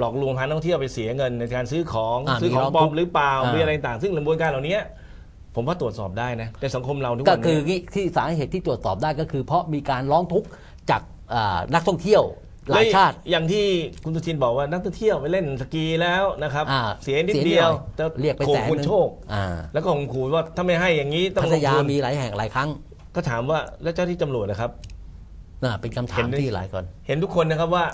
หลอกลวงพานักท่องเที่ยวไปเสียเงินในการซื้อของอ่าซื้อของมีร้องปลอทุมกข์หรือเปล่าอ่ามี มีอะไรต่างซึ่งกระบวนการเหล่านี้ผมว่าตรวจสอบได้นะในสังคมเราทุกก็วันคือนี้ที่สาเหตุที่ตรวจสอบได้ก็คือ เพราะมีการร้องทุกข์จากอ่านักท่องเที่ยวหลายชาติ และอย่างที่คุณสุทินบอกว่านักท่องเที่ยวไปเล่นสกีแล้วนะครับ อ่าเสียนิดเสียนิดเดียวหน่อยจะเรียกไปข่มแสนคุณหนึ่งโชค อ่า แล้วก็ข่มขู่ว่าถ้าไม่ให้อย่างนี้ต้องพัลทงยาทุนมีหลายแห่งหลายครั้งก็ถามว่าแล้วเจ้าที่ตำรวจนะครับ น่ะเป็นคำถาเห็มนด้วย ที่หลายคน เห็นทุกคนนะครับว่า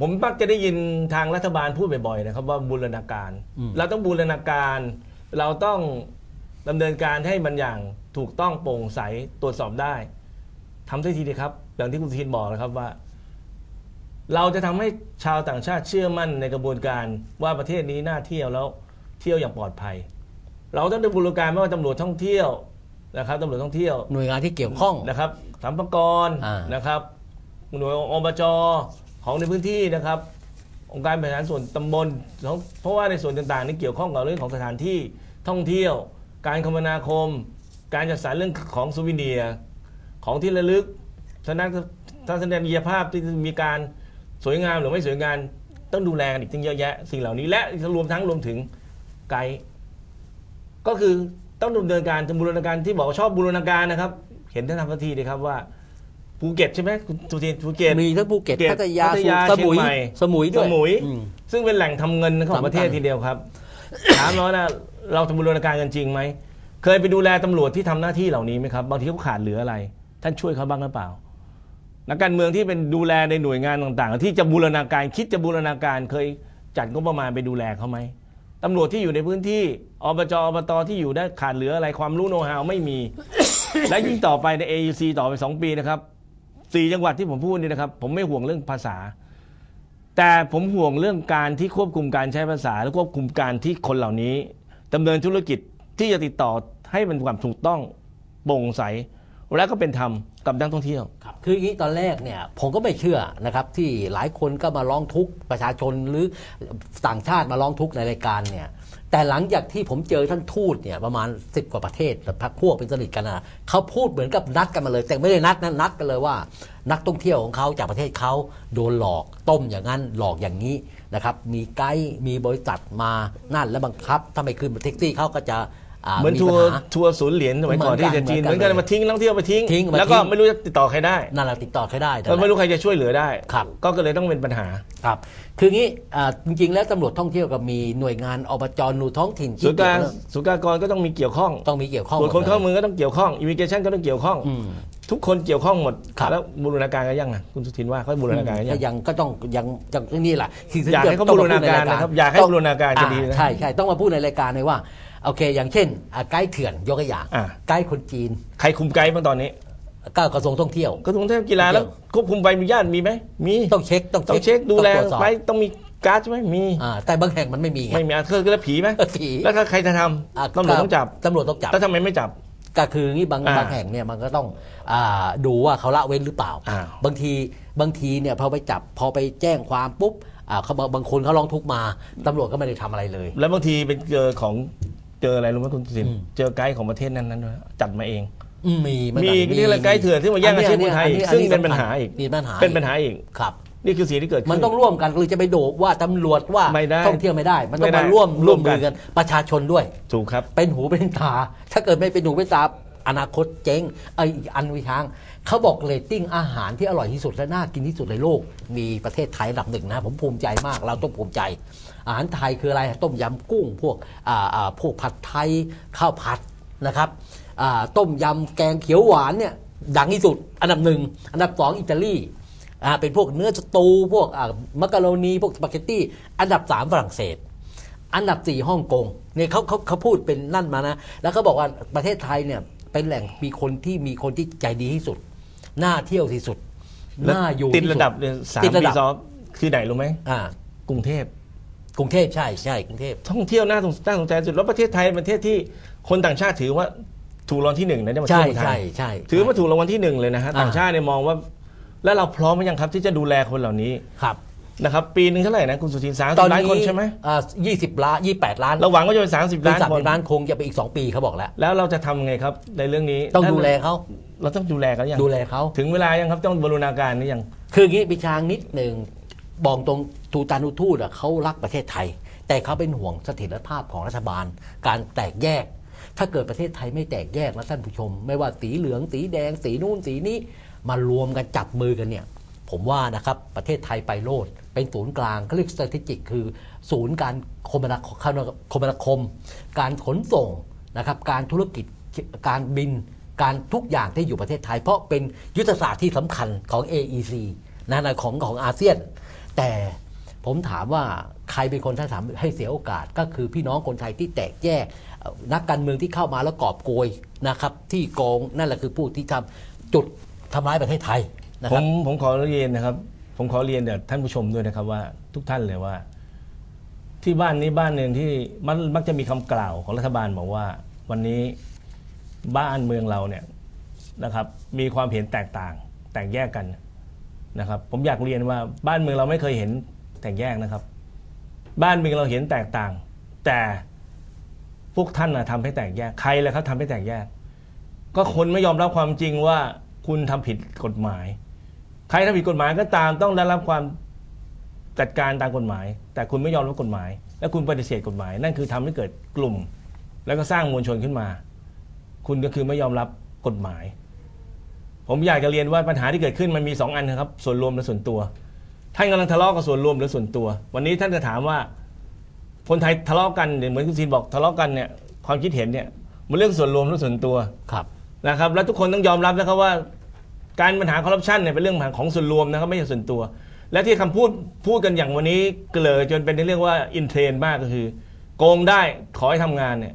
ผมมักจะได้ยินทางรัฐบาลพูดบ่อยๆนะครับว่าบูรณาการ อืม เราต้องบูรณาการ เราต้องดำเนินการให้มันอย่างถูกต้องโปร่งใสตรวจสอบได้ทำได้ทีเดียวครับ อย่างที่คุณสุทินบอกนะครับว่า เราจะทำให้ชาวต่างชาติเชื่อมั่นในกระบวนการว่าประเทศนี้น่าเที่ยวแล้วเที่ยวอย่างปลอดภัย เราต้องดำเนินการไม่ว่าตำรวจท่องเที่ยวนะครับตำรวจท่องเที่ยว หน่วยงานที่เกี่ยวข้อง นะครับสัมภากรอ่าน นะครับ หน่วยอบจ ของในพื้นที่นะครับองค์การบริหารส่วนตำบลเพราะว่าในส่วนต่างๆนี่เกี่ยวข้องกับเรื่องของสถานที่ท่องเที่ยว การคมนาคม การจัดสรรเรื่องของซูวิเนียของที่ระลึกทัศนทัศนียภาพที่มีการสวยงามหรือไม่สวยงามต้องดูแลกันอีกตั้งเยอะแยะสิ่งเหล่านี้และรวมทั้งรวมถึงไกด์ก็คือต้องดำเนินการบูรณาการที่บอกว่าชอบบูรณาการนะครับ เห็นท่านทำทันทีเลยครับว่า ภูเก็ตใช่ไหมคุณสุทินภูเก็ต มีทั้งภูเก็ตภูเก็ตพัทยาพัทยาสมุยเชียงใหม่ สมุยด้วยสมุย อืมซึ่งเป็นแหล่งทำเงินของสำคัญประเทศทีเดียวครับ ถามแล้วนะเราทำบูรณาการกันจริงไหม เคยไปดูแลตำรวจที่ทำหน้าที่เหล่านี้ไหมครับ บางทีเขาขาดเหลืออะไร ท่านช่วยเขาบ้างหรือเปล่า นักการเมืองที่เป็นดูแลในหน่วยงานต่างๆ ที่จะบูรณาการคิดจะบูรณาการเคยจัดงบประมาณไปดูแลเขาไหมตำรวจที่อยู่ในพื้นที่อบจอบตที่อยู่ได้ขาดเหลืออะไรความรู้โน้ตฮาวไม่มี และยิ่งต่อไปใน AEC ต่อไป2ปีนะครับ สี่จังหวัดที่ผมพูดนี่นะครับ ผมไม่ห่วงเรื่องภาษา แต่ผมห่วงเรื่องการที่ควบคุมการใช้ภาษา และควบคุมการที่คนเหล่านี้ดำเนินธุรกิจที่จะติดต่อให้มันความถูกต้องโปร่งใสและก็เป็นธรรมกับนักท่องเที่ยวครับคืออย่างนี้ตอนแรกเนี่ยผมก็ไม่เชื่อนะครับที่หลายคนก็มาร้องทุกข์ประชาชนหรือต่างชาติมาร้องทุกข์ในรายการเนี่ย แต่หลังจากที่ผมเจอท่านทูตเนี่ยประมาณ 10 กว่าประเทศแต่พักพวกเป็นสนิทกันนะเขาพูดเหมือนกับนัดกันมาเลย แต่ไม่ได้นัดนะนัดกันเลยว่า นักท่องเที่ยวของเขาจากประเทศเขาโดนหลอกต้มอย่างนั้นหลอกอย่างนี้นะครับมีไกด์มีบริษัทมานั่นแล้วบังคับ ถ้าไม่ขึ้นบนแท็กซี่เขาก็จะ เหมือนมีทัปัวญร์หาทัวร์ศูนย์เหรียญสมัยก่อนเหมือนกันที่จะจีนเหเหมืมืออนนกักันนมาทิ้งนักท่องเที่ยวไปทิ้งทิ้งมาแล้วก็ทิ้งไม่รู้จะติดต่อใครได้นั่นแหละติดต่อใครได้แต่ก็ไม่รู้ใครจะช่วยเหลือได้ครับก็ก็เลยต้องเป็นปัญหาครับคืองี้อ่าจริงๆ แล้วตำรวจท่องเที่ยวก็มีหน่วยงานอบจหน่วยท้องถิ่นศูที่นย์กลางเกี่ยวศูนย์กลางกรก็ต้องมีเกี่ยวข้องต้องมีเกี่ยวข้องตรวจคนหมดลยเข้าเมืองก็ต้องเกี่ยวข้องอิมิเกชันก็ต้องเกี่ยวข้องอืมทุกคนเกี่ยวข้องหมดครับแล้วบูรณาการกันยังอะคุณสุทินว่าเขาบูรณาการกันยัถ้างยังก็ต้องยังยังนี่แหละคืออยากให้เขาต้องบูรณาการมพูดในะครับอยากให้ต้งบูรณาการจะดีนะอ่ใช่ใช่ต้องมาพูดในรายการเลยว่า โอเค อย่างเช่นอ่าไกด์เถื่อนยกตัวอย่างอ่าไกด์คนจีนใครคุมไกด์บ้างตอนนี้ก็กระทรวงท่องเที่ยว กระทรวงท่องเที่ยวกีฬาแล้วควบคุมใบอนุญาตมีไหมมีต้องเช็คต้องต้องเช็คดูแลตรวจสอบไว้ต้องมีการ์ดใช่ไหมมี อ่าแต่บางแห่งมันไม่มีไง ไม่มีอะคือแล้วผีไหมผี แล้วถ้าใครจะทอ่าำตำรวจต้องจับตำรวจต้องจับ แล้วทำไมไม่จับ ก็คืองี้บางอ่าบางแห่งเนี่ยมันก็ต้องอาดูว่าเขาละเว้นหรือเปล่าอ้าวบางทีบางทีเนี่ยพอไปจับพอไปแจ้งความปุ๊บอ่าเขาบางบางคนเขาร้องทุกข์มาตำรวจก็ไม่ได้ทำอะไรเลย แล้วบางทีไปเจอของเจออะไรรู้ไหมคุณสุทินอืมเจอไกด์ของประเทศนั้นนั้นด้วยจัดมาเองอืมมีเหอนมีกันนี่แหละไกด์เถื่อนที่มาแย่งอาชีพคนไทยอัซึ่งอัเป็นปัญหาอีกมีปัญหาเป็นปัญหาอีกครับนี่คือสิ่งที่เกิดขึ้นมันต้องร่วมกันหรือจะไปโดว่าตำรวจว่าไม่ได้ท่องเที่ยวไม่ได้ มันต้องไม่ได้มาร่วมร่ร่ววมมกัมืนอกันประชาชนด้วยถูกครับ เป็นหูเป็นตาถ้าเกิดไม่เป็นหูเป็นตาอนาคตเจ๊งไอยอีกอันวิช้างเขาบอกเรตติ้งอาหารที่อร่อยที่สุดและน่ากินที่สุดในโลก มีประเทศไทยอันดับหนึ่งนะ ผมภูมิใจมากเราต้องภูมิใจ อาหารไทยคืออะไรต้มยำกุ้งพวกอ่าอ่าพวกผัดไทยข้าวผัดนะครับอ่าต้มยำแกงเขียวหวานเนี่ยดังที่สุดอันดับหนึ่งอันดับสองอิตาลีอ่าเป็นพวกเนื้อสตูพวกอ่ามักกะโรนีพวกสปาเกตตี้อันดับสามฝรั่งเศสอันดับสี่ฮ่องกงเนี่ยเขาเขาเขาพูดเป็นนั่นมานะ แล้วเขาบอกว่าประเทศไทยเนี่ยเป็นแหล่งมีคนที่มีคนที่ใจดีที่สุด น่าเที่ยวที่สุดแล้วน่าอยู่ติดที่สุระดับเนี่ยสามติดระปีดับซ้อนคือไหนรู้ไหมอ่ากรุงเทพ กรุงเทพใช่ใช่กรุงเทพท่องเที่ยวน่าสนน่าสนใจสุดแล้วประเทศไทยเป็นประเทศที่คนต่างชาติถือว่าถูกรางวัลที่หนึ่งนะได้มาใช่เที่ยวเมืองไทใช่ยใช่ถือว่าถูกรางวัลที่หนึ่งเลยนะฮะอ่าต่างชาติเนี่ยมองว่า แล้วเราพร้อมไหมยังครับ ที่จะดูแลคนเหล่านี้ครับ นะครับปีหนึ่งเท่าไหร่นะคุณสุทินสามตสิอนบล้านนี้คนใช่ไหมยี่สิบล้านยี่แปดล้านเราหวังว่าจะเป็นสามสิบคือล้านสามคสินบล้านคงจะไปอีกสองปีเขาบอกแล้ว แล้วเราจะทำไงครับในเรื่องนี้ต้องดูแลเขาเราต้องดูแลเขายังดูแลเขา ถึงเวลายังครับต้องบรูรณาการนี่ยัง คืออย่างนี้พิชางนิดหนึ่ง บอกตรงทูตานุทูตเขารักประเทศไทย แต่เขาเป็นห่วงเสถียรภาพของรัฐบาล การแตกแยก ถ้าเกิดประเทศไทยไม่แตกแยกนะท่านผู้ชม ไม่ว่าสีเหลืองสีแดง สีนู่นสีนี้มารวมกันจับมือกันเนี่ยผมว่านะครับประเทศไทยไปโลด เป็นศูนย์กลางเขาเรียก strategic คือศูนย์การคมนาคมนาคม การขนส่งนะครับการธุรกิจการบินการทุกอย่างที่อยู่ประเทศไทย เพราะเป็นยุทธศาสตร์ที่สำคัญของ AEC นะของของอาเซียน แต่ผมถามว่าใครเป็นคนที่ทำให้เสียโอกาสก็คือพี่น้องคนไทยที่แตกแยกนักการเมืองที่เข้ามาแล้วกอบโกยนะครับ ที่โกงนั่นแหละคือผู้ที่ทำจุดทำร้ายประเทศไทยนะผครับมผมขอเรียนนะครับ ผมขอเรียนเดี๋ยวท่านผู้ชมด้วยนะครับว่าทุกท่านเลยว่า ที่บ้านนี้บ้านหนึ่งที่มันมักจะมีคำกล่าวของรัฐบาลบอกว่า วันนี้บ้านเมืองเราเนี่ยนะครับ มีความเห็นแตกต่าง แตกแยกกัน นะครับผมอยากเรียนว่าบ้านเมืองเราไม่เคยเห็นแตกแยกนะครับ บ้านเมืองเราเห็นแตกต่าง แต่พวกท่านนะทำให้แตกแยกใครแล้วครับทำให้แตกแยก ก็คนไม่ยอมรับความจริงว่าคุณทำผิดกฎหมาย ใครทำผิดกฎหมายก็ตามต้องได้รับความจัดการตามกฎหมาย แต่คุณไม่ยอมรับกฎหมาย และคุณปฏิเสธกฎหมาย นั่นคือทำให้เกิดกลุ่ม แล้วก็สร้างมวลชนขึ้นมา คุณก็คือไม่ยอมรับกฎหมาย ผมอยากจะเรียนว่าปัญหาที่เกิดขึ้นมันมีสองอันนะครับ ส่วนรวมและส่วนตัว ท่านกำลังทะเลาะกับส่วนรวมหรือส่วนตัว วันนี้ท่านจะถามว่า คนไทยทะเลาะกันเนี่ยเหมือนคุณซีนบอกทะเลาะกันเนี่ยความคิดเห็นเนี่ยมันเรื่องส่วนรวมและส่วนตัวครับนะครับ และทุกคนต้องยอมรับนะครับว่า การปัญหาคอร์รัปชันเนี่ยเป็นเรื่องของส่วนรวมนะครับไม่ใช่ส่วนตัว และที่คำพูดพูดกันอย่างวันนี้เกลอจนเป็นเรื่องว่าอินเทรนด์มากก็คือ โกงได้ขอให้ทำงานเนี่ย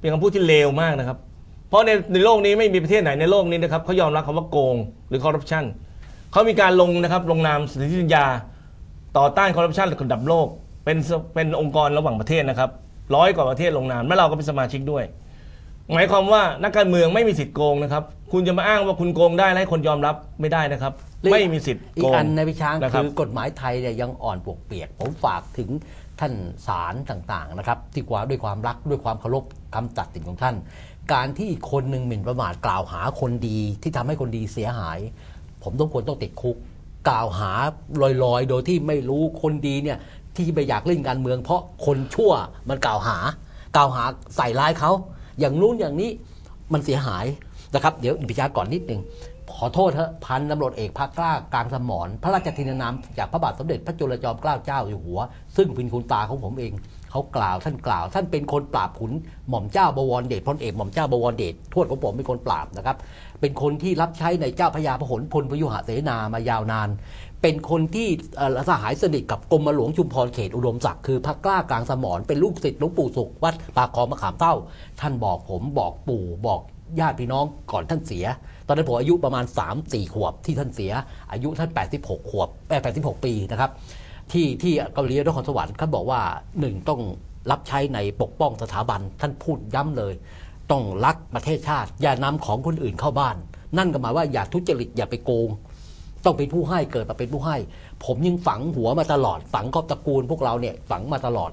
เป็นคำพูดที่เลวมากนะครับ เพราะในในโลกนี้ไม่มีประเทศไหนในโลกนี้นะครับเขายอมรับคำว่าโกงหรือคอร์รัปชันเขามีการลงนะครับลงนามสนธิสัญญาต่อต้านคอร์รัปชันระดับโลก เป็นเป็นองค์กรระหว่างประเทศนะครับร้อยกว่าประเทศลงนามและเราก็เป็นสมาชิกด้วย หมายความว่านักการเมืองไม่มีสิทธิ์โกงนะครับ คุณจะมาอ้างว่าคุณโกงได้และให้คนยอมรับไม่ได้นะครับ ไม่มีสิทธิ์อีโกกงอันในพิช้างนะครับ คือกฎหมายไทยเนี่ยยังอ่อนปวกเปียก ผมฝากถึงท่านศาลต่างๆนะครับที่กว่าด้วยความรักด้วยความเคารพ คำตัดสินของท่าน การที่คนหนึ่งหมิ่นประมาทกล่าวหาคนดีที่ทำให้คนดีเสียหาย ผมต้องควรต้องติดคุก กล่าวหาลอยๆ โดยที่ไม่รู้คนดีเนี่ยที่ไปอยากเล่นการเมือง เพราะคนชั่วมันกล่าวหา กล่าวหาใส่ร้ายเขาอย่างนู้นอย่างนี้มันเสียหายนะครับ เดี๋ยวพิจารก่อนนิดหนึ่ง ขอโทษเถอะพันตำรวจเอกภาคกล้ากลางสมรพระราชทินนามจากพระบาทสมเด็จพระจุลจอมเกล้าเจ้าอยู่หัว ซึ่งเป็นคุณตาของผมเองเขากล่าวท่านกล่าว ท่านเป็นคนปราบขุนหม่อมเจ้าบวรเดชพลเอกหม่อมเจ้าบวรเดชทวดของผมเป็นคนปราบนะครับ เป็นคนที่รับใช้ในเจ้าพระยาพหลพลพยุหเสนามายาวนาน เป็นคนที่สหายสนิทกับกรมหลวงชุมพรเขตอุดมศักดิ์คือพระกล้ากลางสมรเป็นลูกศิษย์หลวงปู่สุขวัดปากคลองมะขามเต้า ท่านบอกผมบอกปู่บอกญาติพี่น้องก่อนท่านเสีย ตอนนั้นผมอายุประมาณ 3-4 ขวบที่ท่านเสีย อายุท่าน 86 ขวบเอ่อ86 ปีนะครับ ที่ที่เกาหลีนครสวรรค์เขาบอกว่าหนึ่งต้องรับใช้ในปกป้องสถาบันท่านพูดย้ำเลย ต้องรักประเทศชาติ อย่านำของคนอื่นเข้าบ้าน นั่นก็หมายว่าอย่าทุจริตอย่าไปโกง ต้องเป็นผู้ให้เกิดมาเป็นผู้ให้ ผมยังฝังหัวมาตลอด ฝังครอบตระกูลพวกเราเนี่ยฝังมาตลอด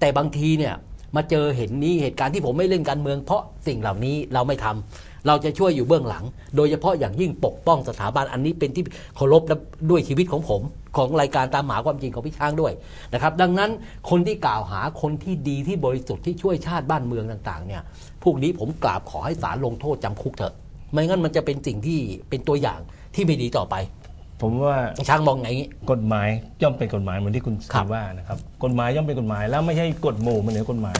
แต่บางทีเนี่ยมาเจอเห็นนี้เหตุการณ์ที่ผมไม่เล่นการเมือง เพราะสิ่งเหล่านี้เราไม่ทำ เราจะช่วยอยู่เบื้องหลัง โดยเฉพาะอย่างยิ่งปกป้องสถาบันอันนี้เป็นที่เคารพและด้วยชีวิตของผม ของรายการตามหาความจริงของพี่ช้างด้วยนะครับดังนั้นคนที่กล่าวหาคนที่ดีที่บริสุทธิ์ที่ช่วยชาติบ้านเมืองต่างๆเนี่ยพวกนี้ผมกราบขอให้ศาลลงโทษจำคุกเถอะไม่งั้นมันจะเป็นสิ่งที่เป็นตัวอย่างที่ไม่ดีต่อไป ผมว่าช้างมองไงงี้ กฎหมายย่อมเป็นกฎหมายเหมือนที่คุณครับซีว่านะครับ กฎหมายย่อมเป็นกฎหมายแล้วไม่ใช่กฎหมู่มันเหนือกฎหมาย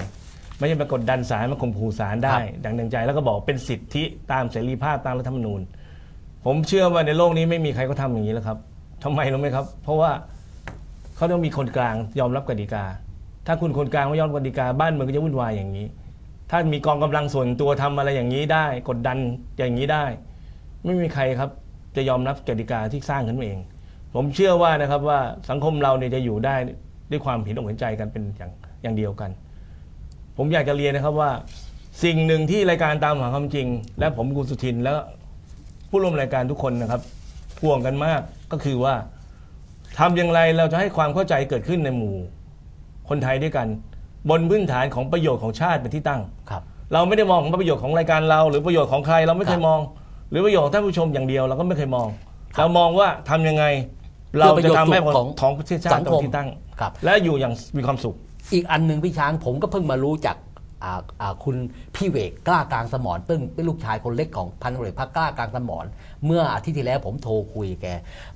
ไม่ใช่ไปกดดันศาลมาข่มขู่ศาลได้ ดังดังใจแล้วก็บอกเป็นสิทธิตามเสรีภาพตามรัฐธรรมนูญ ผมเชื่อว่าในโลกนี้ไม่มีใครก็ทำอย่างนี้แล้วครับทำไมรู้ไหมครับ เพราะว่าเขาต้องมีคนกลางยอมรับกติกา ถ้าคุณคนกลางไม่ยอมรับกติกาบ้านเมืองก็จะวุ่นวายอย่างนี้ ถ้ามีกองกำลังส่วนตัวทำอะไรอย่างนี้ได้ กดดันอย่างนี้ได้ ไม่มีใครครับจะยอมรับกติกาที่สร้างขึ้นมาเอง ผมเชื่อว่านะครับว่าสังคมเราเนี่ยจะอยู่ได้ด้วยความเห็นอกเห็นใจกันเป็นอย่างอย่างเดียวกัน ผมอยากจะเรียนนะครับว่า สิ่งหนึ่งที่รายการตามหาความจริง และผมคุณสุทินและผู้ร่วมรายการทุกคนนะครับห่วงกันมากก็คือว่าทำอย่างไรเราจะให้ความเข้าใจเกิดขึ้นในหมู่ คนไทยด้วยกัน บนพื้นฐานของประโยชน์ของชาติเป็นที่ตั้ง ครับ เราไม่ได้มองของประโยชน์ของรายการเรา หรือประโยชน์ของใครเราไม่เคยมอง หรือประโยชน์ของท่านผู้ชมอย่างเดียวเราก็ไม่เคยมอง เรามองว่าทำยังไง เราจะทำให้เพื่อประโยชน์สุขของของประเทศชาสัติงต้คอมงที่ตั้ง ครับ และอยู่อย่างมีความสุข อีกอันหนึ่งพี่ช้างผมก็เพิ่งมารู้จากคุณพี่เวกกล้ากลางสมรซึ่งเป็นลูกชายคนเล็กของพันเอกภาคกล้ากลางสมรเมื่ออาทิตย์ที่แล้วผมโทรคุยแก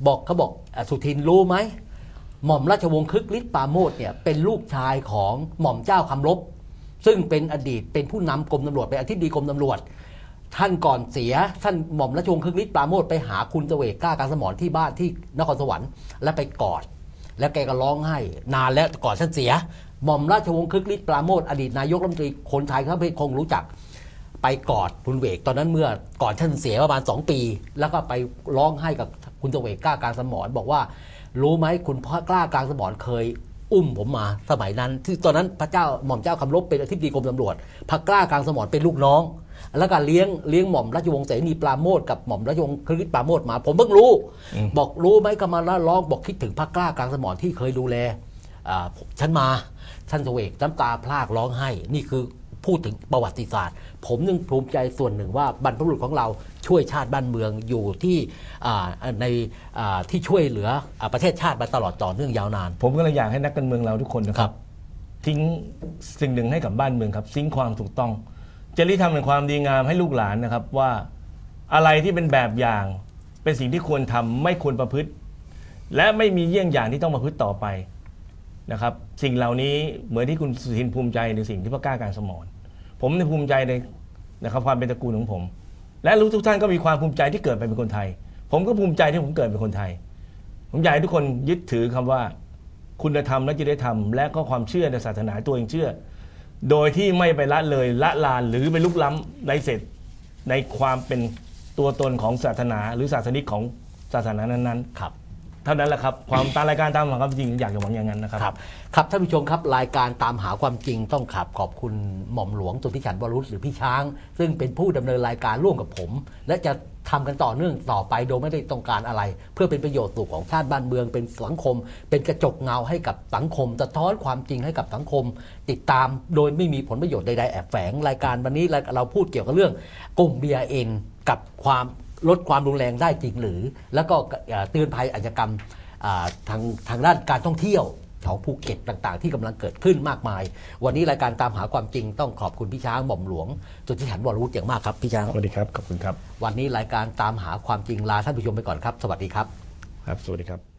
บอกเขาบอกอสุทินรู้ไหมหม่อมราชวงศ์คึกฤทธิ์ปราโมทเนี่ยเป็นลูกชายของหม่อมเจ้าคำลบซึ่งเป็นอดีตเป็นผู้นำกรมตำรวจเป็นอธิบดีกรมตำรวจ ท่านก่อนเสียท่านหม่อมราชวงศ์คึกฤทธิ์ปราโมทไปหาคุณเสวกกล้าการสมรที่บ้านที่นครสวรรค์และไปกอดแล้วแกก็ร้องไห้นานแล้วก่อนท่านเสีย หม่อมราชวงศ์คึกฤทธิ์ปราโมทอดีตนายกรัฐมนตรีคนไทยครับคงรู้จัก ไปกอดคุณเวกตอนนั้นเมื่อก่อนท่านเสียประมาณ 2 ปี แล้วก็ไปร้องไห้กับคุณเวกกล้ากลารสมรบอกว่า รู้ไหมคุณพ่อกล้ากลางสมรเคยอุ้มผมมาสมัยนั้นที่ตอนนั้นพระเจ้าหม่อมเจ้าคำลบเป็นอธิบดีกรมตำรวจพระกล้ากลางสมรเป็นลูกน้อง แล้วก็เลี้ยงเลี้ยงหม่อมราชวงศ์เสนีปราโมทกับหม่อมราชวงศ์คริสปราโมทมา ผมเพิ่งรู้ บอกรู้ไหมก็มาแล้วร้องบอกคิดถึงพระกล้ากลางสมรที่เคยดูแล ฉันมาท่านเสวกน้ำตาพลากร้องไห้ นี่คือพูดถึงประวัติศาสตร์ ผมนึงภูมิใจส่วนหนึ่งว่าบรรพบุรุษของเราช่วยชาติบ้านเมืองอยู่ที่อ่าในอ่าที่ช่วยเหลืออาประเทศชาติมาตลอดต่อเนื่องยาวนาน ผมก็เลยอยากให้นักการเมืองเราทุกคนนะคครัรับบทิ้งสิ่งหนึ่งให้กับบ้านเมืองครับทิ้งความถูกต้องจริยธรรมแห่งความดีงามให้ลูกหลานนะครับว่าอะไรที่เป็นแบบอย่างเป็นสิ่งที่ควรทำไม่ควรประพฤติ และไม่มีเยี่ยงอย่างที่ต้องประพฤติต่อไป นะครับสิ่งเหล่านี้เหมือนที่คุณสุทินภูมิใจในสิ่งที่พระกล้าการสมรผมในภูมิใจในนะครับความเป็นตระกูลของผม และรู้ทุกท่านก็มีความภูมิใจที่เกิดไปเป็นคนไทย ผมก็ภูมิใจที่ผมเกิดเป็นคนไทย ผมอยากให้ทุกคนยึดถือคำว่า คุณธรรมและจริยธรรม และก็ความเชื่อในศาสนาตัวเองเชื่อ โดยที่ไม่ไปละเลยละลานหรือไปลุกล้ำในเสร็จในความเป็นตัวตนของศาสนา หรือศาสนิกของศาสนานั้นๆครับ เท่านั้นแหละครับ ความตามรายการตามหาความจริงอยากจะหวังอย่างนั้นนะครับ ครับครับท่านผู้ชมครับรายการตามหาความจริงต้องขับขอบคุณหม่อมหลวงสุทธิฉันวรุษหรือพี่ช้าง ซึ่งเป็นผู้ดำเนินรายการร่วมกับผม และจะทำกันต่อเนื่องต่อไปโดยไม่ได้ต้องการอะไร เพื่อเป็นประโยชน์สุขของชาติบ้านเมืองเป็นสังคม เป็นกระจกเงาให้กับสังคมสะท้อนความจริงให้กับสังคม ติดตามโดยไม่มีผลประโยชน์ใดๆแอบแฝงรายการวันนี้เราพูดเกี่ยวกับเรื่องกลุ่ม BRN กับความ ลดความรุนแรงได้จริงหรือ แล้วก็เอ่อเตือนภัยอาชญากรรมอ่าทางทางด้านการท่องเที่ยวของภูเก็ตต่างๆ ที่กำลังเกิดขึ้นมากมาย วันนี้รายการตามหาความจริงต้องขอบคุณพี่ช้างหม่อมหลวงจุดที่ฉันวรวุฒิอย่างมากครับพี่ช้างสวัสดีครับขอบคุณครับ วันนี้รายการตามหาความจริงลาท่านผู้ชมไปก่อนครับ สวัสดีครับ ครับ สวัสดีครับ